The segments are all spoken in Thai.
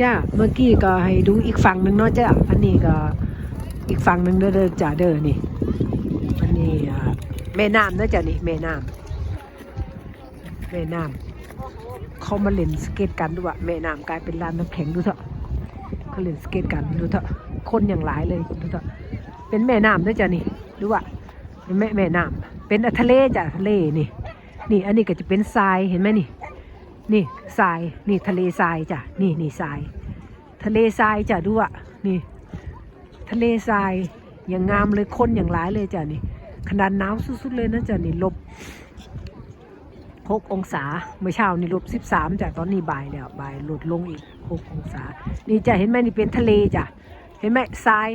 จ้าเมื่อกี้ก็ให้ดูอีกฝั่งหนึ่งเนาะจ้าอันนี้ก็อีกฝั่งหนึ่งเด้อเด้อจ้าเด้อนี่อันนี้แม่น้ำเนาะจ้านี่แม่น้ำแม่น้ำเขามาเล่นสเก็ตกันด้วยแม่น้ำกลายเป็นลานน้ำแข็งดูเถอะเขาเล่นสเก็ตกันดูเถอะคนอย่างหลายเลยดูเถอะเป็นแม่น้ำเนาะจ้านี่ดูว่าแม่แม่น้ำเป็นทะเลจ้ะทะเลนี่ นี่อันนี้ก็จะเป็นทรายเห็นไหมนี่ นี่ทรายนี่ทะเลทรายจ้ะนี่นี่ทราย ทะเลทรายจ้ะดูอะนี่ ทะเลทรายอย่างงามเลยคนอย่างหลายเลยจ้ะนี่ ขนาดหนาวสุดๆเลยนะจ้ะนี่ลบหกองศาเมื่อเช้านี่ลบสิบสามจ้ะตอนนี้บ่ายแล้วบ่ายลดลงอีกหกองศา นี่จ้ะเห็นไหมนี่เป็นทะเลจ้ะเห็นไหมทราย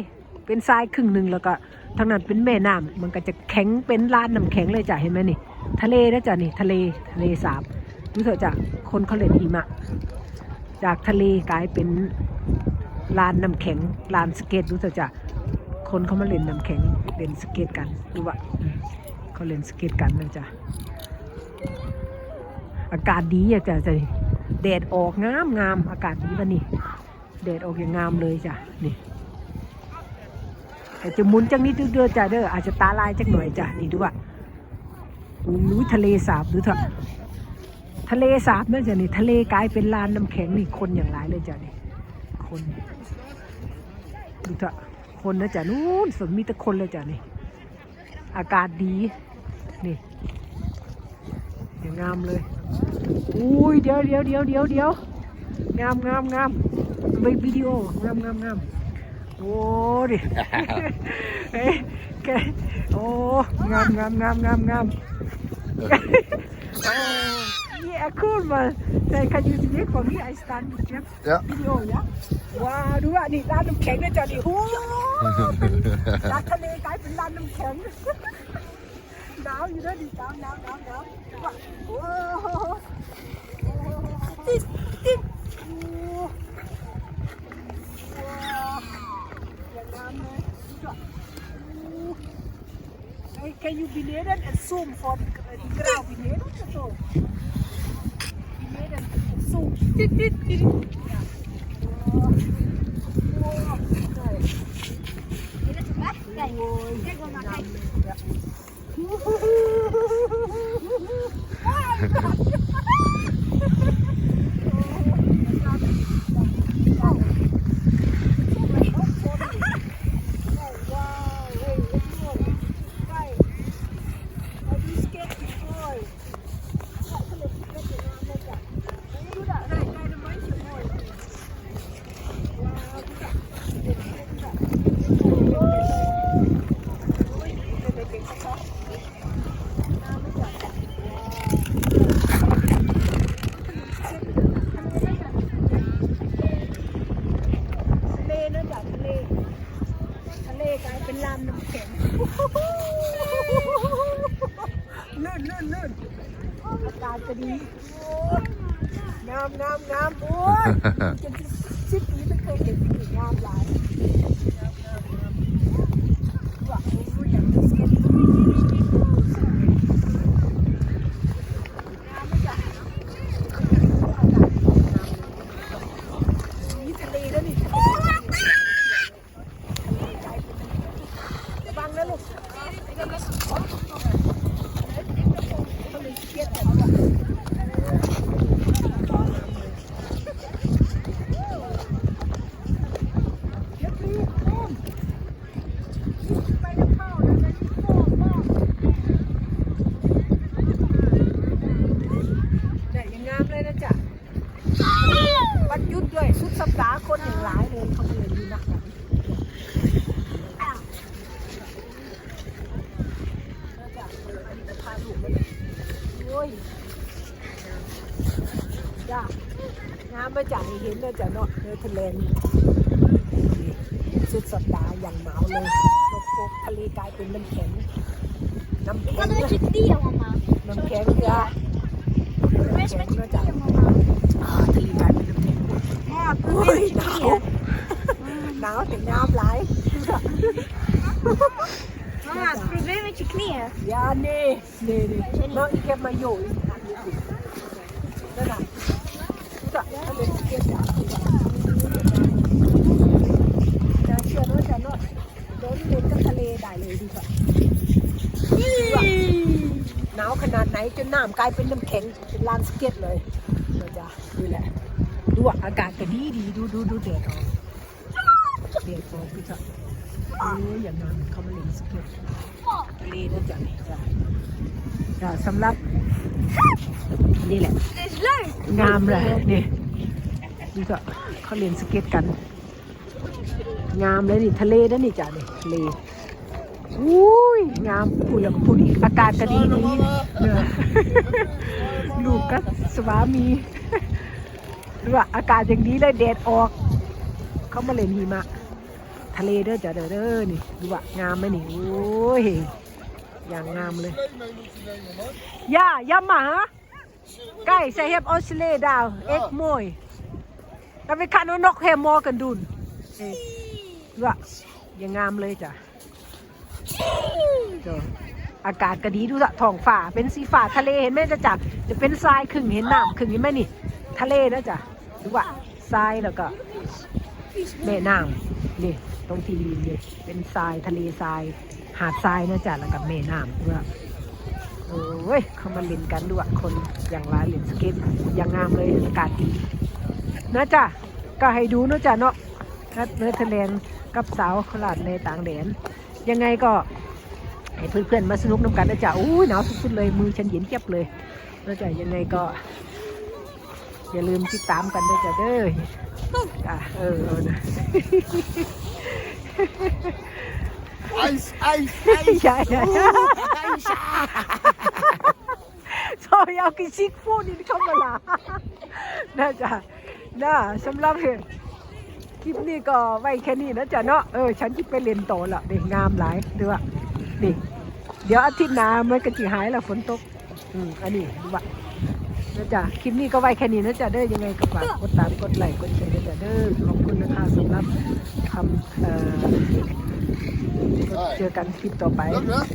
เป็นทรายครึ่งหนึ่งแล้วก็ทางนั้นเป็นแม่น้ำมันก็จะแข็งเป็นลานน้ำแข็งเลยจ้ะเห็นไหมนี่ ทะเลนะจ้ะนี่ทะเลทะเลสาบ ดูเถอะจ้ะคนเขาเล่นหิมะ จากทะเลกลายเป็นลานน้ำแข็งลานสเก็ตดูเถอะจ้ะคนเขามาเล่นน้ำแข็งเล่นสเก็ตกันดูว่าเขาเล่นสเก็ตกันนะจ้ะอากาศดีอะจ้ะจ้ะแดดออกงามงามอากาศดีวันนี้แดดออกอย่างงามเลยจ้ะนี่แต่จะหมุนจังนิดเด้อจ้ะเด้ออาจจะตาลายจักหน่อยจ้ะนี่ดูว่าอู้ทะเลสาบดูเถอะ ทะเลสาบนั่นจ้ะนี่ทะเลกลายเป็นลานน้ำแข็งนี่คนอย่างหลายเลยจ้ะนี่คนดูเถอะคนนะจ้ะนู้นฝนมีแต่คนเลยจ้ะนี่ อากาศดี นี่อย่างงามเลยอุ้ยเดี๋ยวเดี๋ยวเดี๋ยวเดี๋ยวเดี๋ยวงามงามงามไปวิดีโองามงามงามโอ้ดิเอ้ยแกโอ้งามงามงามงามงาม oh, yeah, cool man. Then can you make for me? I stand with Jeff Ja. video, yeah? ว้าวดูว่านี่ร้านน้ำแข็งนะจ๊ะนี่โอ้เป็นร้านทะเลกลายเป็นร้านน้ำแข็งหนาวอยู่นะดิหนาวหนาวหนาวหนาวว้าวโอ้โหติ๊ดติ๊ดโอ้ว้าวอย่างงามเลยดูจ้ะโอ้ Hey, can you beneden en zoom voor de die grauw beneden of zo? そう来てて,っ。my God. กาศจะดีโอ้ยงามงามงามโอ้ยจะสิบปีไม่เคยเห็นที่งามหลายงามงามงามว่าโอ้ยอยากจะเสียดีงามไหมจ๊ะนี่ทะเลแล้วนี่ทะเล ฟังนะลูกเนี่ยยังงามเลยนะจ๊ะวันหยุดด้วยสุดสัปดาห์ คนอย่างหลายเลยเขาเลยดีนักแบบนี้พากมาเลยโอ้ยจ้างามมาจากเห็นเลยจ้ะเนาะเนเธอร์แลนด์สุดสัปดาห์อย่างหนาวเลยลมโคกทะเลกลายเป็นน้ำแข็งน้ำแข็งน้ำแข็งจ้ะ Wees met je นะจ๊ะ dier, mama. อ่าทะเลยน้ำแข็ง Ja, โอ้า ย Mama, probeer met je knieën. ยาเน่เน่เน่น้องอีแกมาอยู่อีกอันนี้สินั่นน่ะ จ้ะทะเลสเก็ตจ้ะนน้ำกลายเป็นน้ำแข็งเป็นลานสเก็ตเลยนะจ๊ะนี่แหละดูอะอากาศก็ดีดีดูดูดูแดดออกแดดออกพี่จ๊ะโอ้ยอย่างนั้นเขามาเล่นสเก็ตทะเลนะจ๊ะนี่จ้ะจ้ะสำหรับนี่แหละงามเลยนี่นี่ก็เขาเล่นสเก็ตกัน งามเลยนี่ทะเลนะนี่จ้ะนี่ทะเล อุ้ยงามพูดแล้วก็พูดอีกอากาศก็ดีดีเนี่ยลูกก็สวามีดูว่าอากาศอย่างดีเลยแดดออก เขามาเล่นหิมะ ทะเลเด้อจ้ะเด้อเด้อนี่ดูว่างามไหมนี่โอ้ยอย่างงามเลยย่าย่าหมา Kijk, zij heeft ons daar. Echt mooi. En we gaan nog heel morgen doen. Eh, Ja, ยังงามเลยจ้ะ อากาศก็ดีดูละท้องฟ้าเป็นสีฟ้าทะเลเห็นไหมจ๊ะจ๊ะจะเป็นทรายครึ่งเห็นน้ำครึ่งเห็นไหมนี่ ทะเลนะจ๊ะดูว่าทรายแล้วก็แม่น้ำนี่ตรงที่ริมนี่ยเป็นทรายทะเลทราย หาดทรายนะจ๊ะแล้วก็แม่น้ำด้วยโอ้ยเขามาเล่นกันด้วยคนอย่างไรเล่นสเก็ตอย่างงามเลยอากาศดีนะจ๊ะก็ให้ดูนะจ๊ะเนาะนัดเนื้อทะเลนด์กับสาวโคราชในต่างแดน ยังไงก็ให้เพื่อนๆมาสนุกน้ำกันนะจ๊ะอู้ยหนาวสุดๆเลยมือฉันเย็นเจี๊ยบเลยนะจ๊ะยังไงก็อย่าลืมติดตามกันด้วยจ้ะเด้อจ้ะเออเอานะ Eis, Eis, ใช่ใช่ซอยเอากิซิกพูดนี่เข้ามาละน่าจะน่าสำหรับ คลิปนี้ก็ไว้แค่นี้นะจ๊ะเนาะเออฉันจะไปเรียนโตละเด็กงามหลายเด้อนี่เดี๋ยวอาทิตย์หน้ามันก็จะหายแล้วฝนตกอืมอันนี้ดูว่านะจ๊ะคลิปนี้ก็ไว้แค่นี้นะจ๊ะเด้อยังไงก็ฝากกดตามกดไลค์กดแชร์ด้วยจ้ะเด้อขอบคุณนะคะสำหรับคำเอ่อเจอกันคลิปต่อไป Look, look.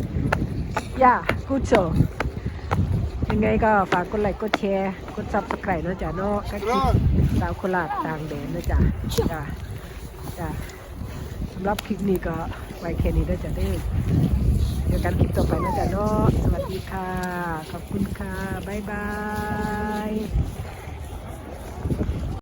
ย่ากูโจ ยังไงก็ฝากกดไลค์กดแชร์กดซับสไครต์นะจ๊ะเนาะก็คลิปสาวโคราชต่างแดนนะจ๊ะจ้ะจ้ะสำหรับคลิปนี้ก็ไว้แค่นี้นะจ๊ะเด้อเจอกันคลิปต่อไปนะจ๊ะเนาะสวัสดีค่ะ ขอบคุณค่ะ บ๊ายบาย